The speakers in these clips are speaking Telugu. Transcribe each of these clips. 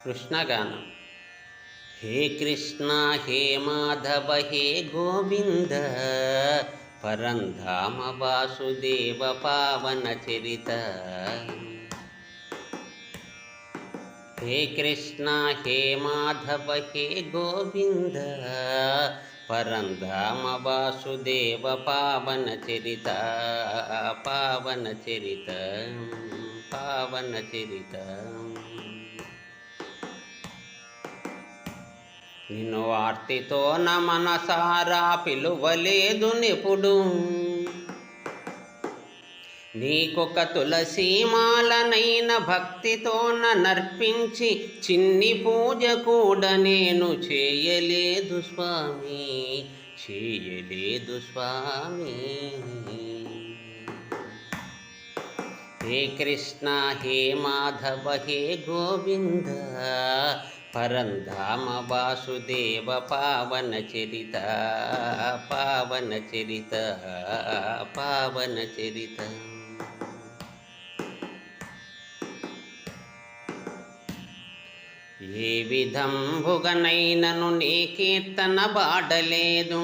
कृष्णगानं हे कृष्ण हे माधव हे गोविन्द परन्धाम वासुदेव पावनचरित हे कृष्ण हे माधव हे गोविन्द परन्धाम वासुदेव पावनचरित पावनचरित पावनचरित నిన్ను ఆర్తితో నా మనసారా పిలువలేదు నిపుడు. నీకొక తులసీమాలనైన భక్తితో నర్పించి చిన్ని పూజ కూడా నేను చేయలేదు స్వామి చేయలేదు స్వామి. హే కృష్ణ హే మాధవ హే గోవింద. పరంధామ వాసుదేవ పావన చరిత పావన చరిత పావన చరిత. ఏ విధంభుగనైనను నీ కీర్తన బాడలేదు.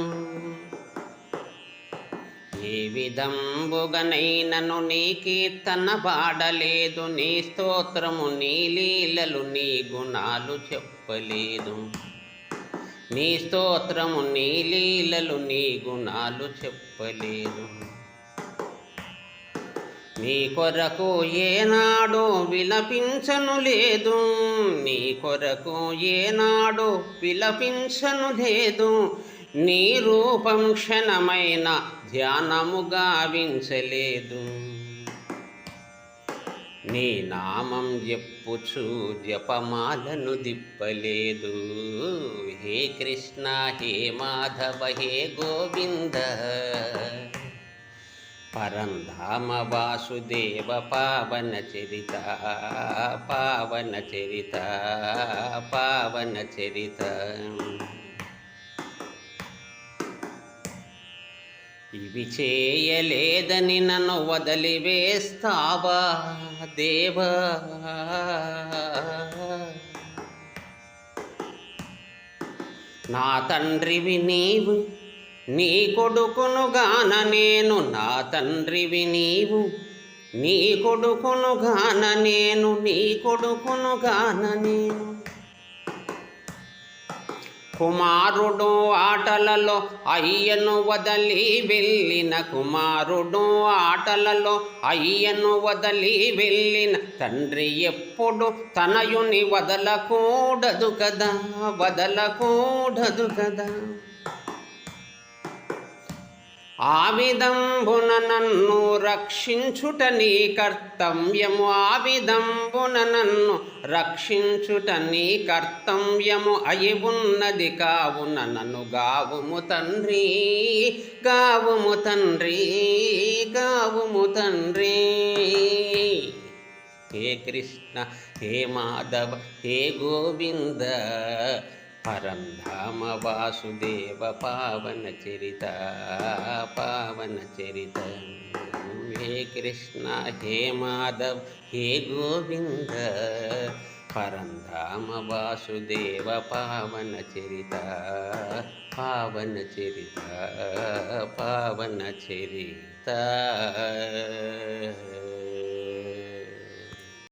ఏ విధంబుగనైనను నీ కీర్తన పాడలేదు నీ స్తోత్రము నీ లీలలు నీ గుణాలు చెప్పలేదు. నీ స్తోత్రము నీ లీలలు నీ గుణాలు చెప్పలేదు. నీ కొరకు ఏనాడు విలపించను లేదు నీ కొరకు ఏనాడు విలపించను లేదు. నీ రూపం క్షణమైన ధ్యానము గావించలేదు నీ నామం చెప్పుచు జపమాలను దిప్పలేదు. హే కృష్ణ హే మాధవ హే గోవింద. పరంధామ వాసుదేవ పావన చరిత పావన చరిత పావన చరిత. ఇవి చేయలేదని నన్ను వదిలివేస్తావా దేవా? నా తండ్రివి నీవు నీ కొడుకునుగాన నేను నా తండ్రివి నీవు నీ కొడుకునుగాన నేను నీ కొడుకునుగాన నేను. కుమారుడు ఆటలలో అయ్యను వదలి వెళ్ళిన కుమారుడు ఆటలలో అయ్యను వదలి వెళ్ళిన తండ్రి ఎప్పుడు తనయుని వదలకూడదు కదా వదలకూడదు కదా. ఆ విధంబున నన్ను రక్షించుట నీ కర్తవ్యము. ఆ విధంబున నన్ను రక్షించుట నీ కర్తవ్యము. అయి ఉన్నది కావున నన్ను గావుము తండ్రి గావుము తండ్రి గావుము తండ్రి. హే కృష్ణ హే మాధవ హే గోవింద పరంధామ వాసుదేవ పావన చరిత పావన చరిత హే కృష్ణ హే మాధవ్ హే గోవింద పరంధామ వాసుదేవ పావన చరిత పావన చరిత పావన చరిత